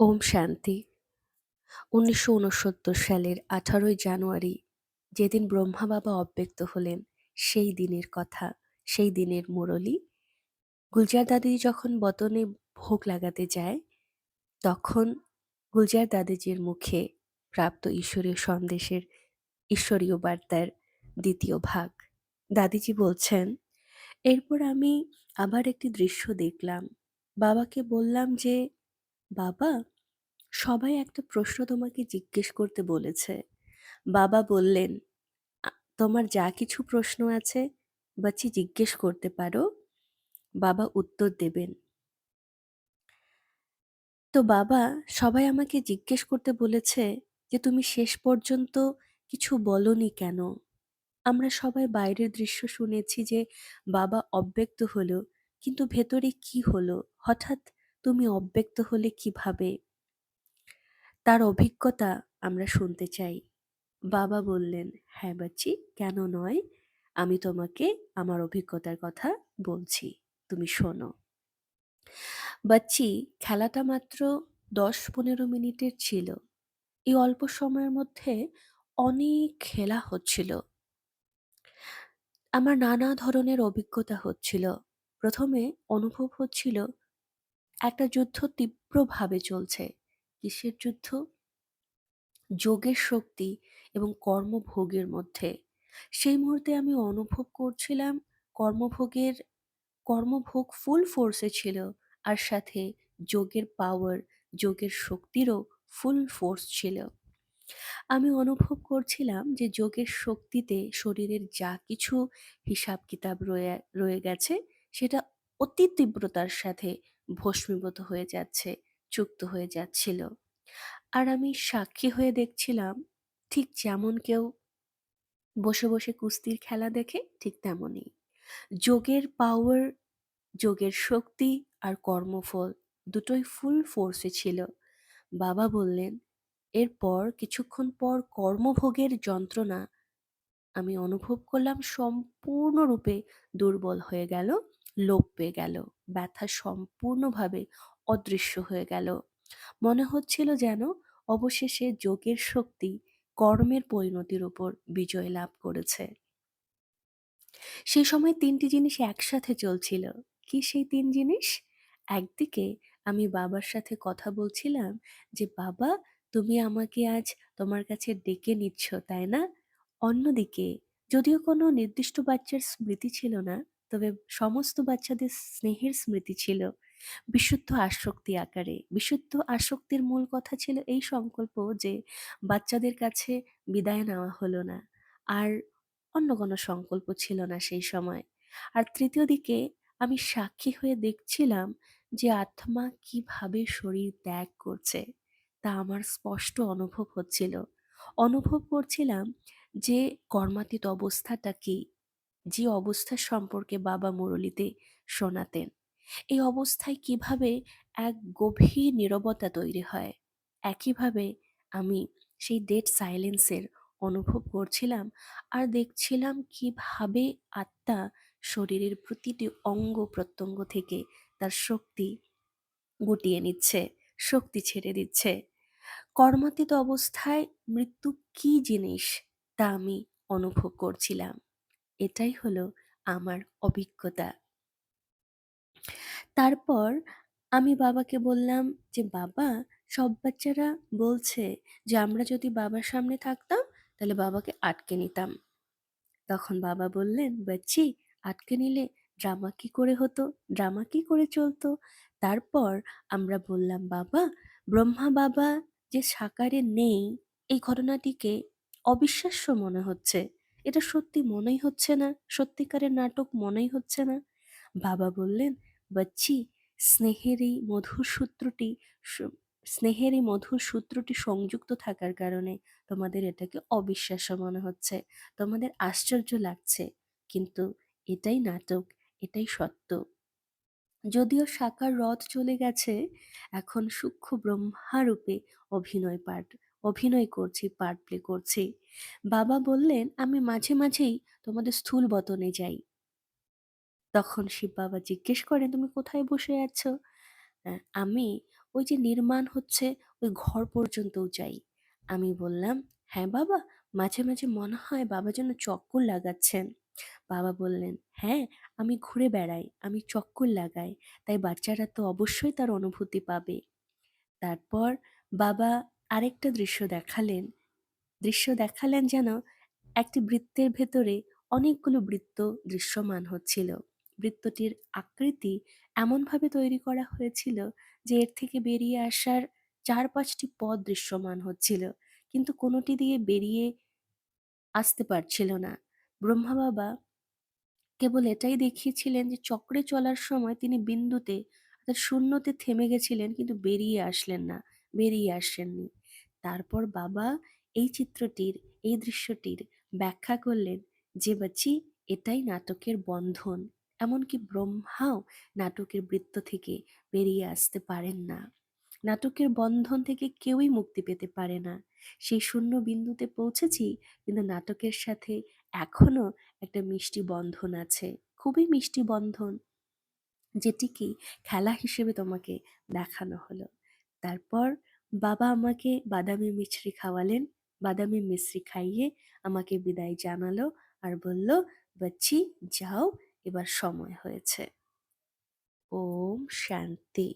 ওম শান্তি। উনিশশো উনসত্তর সালের আঠারোই জানুয়ারি যেদিন ব্রহ্মা বাবা অব্যক্ত হলেন, সেই দিনের কথা, সেই দিনের মুরলী। গুলজার দাদি যখন বতনে ভোগ লাগাতে যায়, তখন গুলজার দাদিজির মুখে প্রাপ্ত ঈশ্বরীয় সন্দেশের ঈশ্বরীয় বার্তার দ্বিতীয় ভাগ। দাদিজি বলছেন, এরপর আমি আবার একটি দৃশ্য দেখলাম। বাবাকে বললাম যে বাবা, সবাই একটা প্রশ্ন তোমাকে জিজ্ঞেস করতে বলেছে। বাবা বললেন, "আ- তোমার যা কিছু প্রশ্ন আছে বাচ্চি জিজ্ঞেস করতে পারো। বাবা উত্তর দেবেন, তো বাবা, সবাই আমাকে জিজ্ঞেস করতে বলেছে যে, তুমি শেষ পর্যন্ত কিছু বলনি কেন? আমরা সবাই বাইরের দৃশ্য শুনেছি যে, বাবা অব্যক্ত হলো, কিন্তু ভেতরে কি হলো? হঠাৎ তুমি অব্যক্ত হলে কীভাবে? তার অভিজ্ঞতা আমরা শুনতে চাই। বাবা বললেন হ্যাঁ বাচ্চি, কেন নয়? আমি তোমাকে আমার অভিজ্ঞতার কথা বলছি, তুমি শোনো। বাচ্চি, খেলাটা মাত্র দশ পনেরো মিনিটের ছিল। এই অল্প সময়ের মধ্যে অনেক খেলা হচ্ছিল। আমার নানা ধরনের অভিজ্ঞতা হচ্ছিল। প্রথমে অনুভব হচ্ছিল একটা যুদ্ধ তীব্রভাবে চলছে। কিসের যুদ্ধ? যোগের শক্তি এবং কর্মভোগের মধ্যে। সেই মুহূর্তে আমি অনুভব করছিলাম কর্মভোগের, কর্মভোগ ফুল ফোর্সে ছিল আর সাথে যোগের পাওয়ার যোগের শক্তিরও ফুল ফোর্স ছিল। আমি অনুভব করছিলাম যে যোগের শক্তিতে শরীরের যা কিছু হিসাব কিতাব রয়ে রয়ে গেছে সেটা অতি তীব্রতার সাথে ভস্মীভূত হয়ে যাচ্ছে, চুক্ত হয়ে যাচ্ছিল। আর আমি সাক্ষী হয়ে দেখছিলাম, ঠিক যেমন কেউ বসে বসে কুস্তির খেলা দেখে, ঠিক তেমনই। যোগের পাওয়ার যোগের শক্তি আর কর্মফল দুটোই ফুল ফোর্সে ছিল। বাবা বললেন, এরপর কিছুক্ষণ পর কর্মভোগের যন্ত্রণা আমি অনুভব করলাম সম্পূর্ণরূপে দুর্বল হয়ে গেল। লোপ পেয়ে গেল, ব্যথা সম্পূর্ণভাবে অদৃশ্য হয়ে গেল। মনে হচ্ছিল যেন অবশেষে যোগের শক্তি কর্মের পরিণতির উপর বিজয় লাভ করেছে। সেই সময় তিনটি জিনিস একসাথে চলছিল। কি সেই তিন জিনিস? একদিকে আমি বাবার সাথে কথা বলছিলাম যে, বাবা, তুমি আমাকে আজ তোমার কাছে ডেকে নিচ্ছ, তাই না? অন্যদিকে, যদিও কোনো নির্দিষ্ট বাচ্চার স্মৃতি ছিল না তবে সমস্ত বাচ্চাদের স্নেহের স্মৃতি ছিল। বিশুদ্ধ আসক্তি আকারে। বিশুদ্ধ আসক্তির মূল কথা ছিল এই সংকল্প যে বাচ্চাদের কাছে বিদায় নেওয়া হলো না। আর অন্য কোনো সংকল্প ছিল না সেই সময়। আর তৃতীয় দিকে আমি সাক্ষী হয়ে দেখছিলাম যে আত্মা কীভাবে শরীর ত্যাগ করছে, তা আমার স্পষ্ট অনুভব হচ্ছিল। অনুভব করছিলাম যে কর্মাতীত অবস্থাটা কি? যে অবস্থা সম্পর্কে বাবা মুরলিতে শোনাতেন। এই অবস্থায় কীভাবে এক গভীর নীরবতা তৈরি হয়, একইভাবে আমি সেই ডেড সাইলেন্সের অনুভব করছিলাম আর দেখছিলাম কীভাবে আত্মা শরীরের প্রতিটি অঙ্গ প্রত্যঙ্গ থেকে তার শক্তি গুটিয়ে নিচ্ছে, শক্তি ছেড়ে দিচ্ছে। কর্মাতীত অবস্থায় মৃত্যু কি জিনিস তা আমি অনুভব করছিলাম। এটাই হলো আমার অভিজ্ঞতা। তারপর আমি বাবাকে বললাম যে, বাবা, সব বাচ্চারা বলছে যে, আমরা যদি বাবার সামনে থাকতাম, তাহলে বাবাকে আটকে নিতাম। তখন বাবা বললেন, বাচ্চি, আটকে নিলে ড্রামা কি করে হতো? ড্রামা কি করে চলতো? তারপর আমরা বললাম, বাবা, ব্রহ্মা বাবা যে সাকারে নেই, এই ঘটনাটিকে অবিশ্বাস্য মনে হচ্ছে। এটা সত্যি মনেই হচ্ছে না। সত্যিকারের নাটক মনেই হচ্ছে না। বাবা বললেন, বাচ্চি, স্নেহের এই মধুর সূত্রটি স্নেহের এই মধুর সূত্রটি সংযুক্ত থাকার কারণে তোমাদের এটাকে অবিশ্বাস্য মনে হচ্ছে। তোমাদের আশ্চর্য লাগছে। কিন্তু এটাই নাটক, এটাই সত্য। যদিও সাকার রথ চলে গেছে, এখন সূক্ষ্ম ব্রহ্মারূপে অভিনয় পাঠ অভিনয় করছি পার্ট প্লে করছি। বাবা বললেন আমি মাঝে মাঝেই তোমাদের স্থূল বতনে যাই। তখন শিব বাবা জিজ্ঞেস করেন তুমি কোথায় বসে আছো? আহ, আমি ওই যে নির্মাণ হচ্ছে ওই ঘর পর্যন্তও যাই। আমি বললাম হ্যাঁ বাবা মাঝে মাঝে মনে হয় বাবা যেন চক্কর লাগাচ্ছেন। বাবা বললেন হ্যাঁ আমি ঘুরে বেড়াই আমি চক্কর লাগাই তাই বাচ্চারা তো অবশ্যই তার অনুভূতি পাবে। তারপর বাবা আরেকটা দৃশ্য দেখালেন। দৃশ্য দেখালেন যেন একটি বৃত্তের ভেতরে অনেকগুলো বৃত্ত দৃশ্যমান হচ্ছিল। বৃত্তটির আকৃতি এমনভাবে তৈরি করা হয়েছিল যে এর থেকে বেরিয়ে আসার চার পাঁচটি পথ দৃশ্যমান হচ্ছিল, কিন্তু কোনোটি দিয়ে বেরিয়ে আসতে পারছিল না। ব্রহ্মা বাবা কেবল এটাই দেখিয়েছিলেন যে চক্রে চলার সময় তিনি বিন্দুতে, অর্থাৎ শূন্যতে থেমে গেছিলেন, কিন্তু বেরিয়ে আসলেন না, বেরিয়ে আসেননি। তারপর বাবা এই চিত্রটির, এই দৃশ্যটির ব্যাখ্যা করলেন যে, বাচ্চি, এটাই নাটকের বন্ধন। এমনকি ব্রহ্মাও নাটকের বৃত্ত থেকে বেরিয়ে আসতে পারেন না। নাটকের বন্ধন থেকে কেউই মুক্তি পেতে পারে না। সেই শূন্য বিন্দুতে পৌঁছেছি, কিন্তু নাটকের সাথে এখনও একটা মিষ্টি বন্ধন আছে। খুবই মিষ্টি বন্ধন যেটিকে খেলা হিসেবে তোমাকে দেখানো হলো। তারপর বাবা আমাকে বাদামি মিছরি খাওয়ালেন বাদামি মিশ্রি খাইয়ে আমাকে বিদায় জানালো আর বলল, বাচ্চি, যাও, এবার সময় হয়েছে। ওম শান্তি।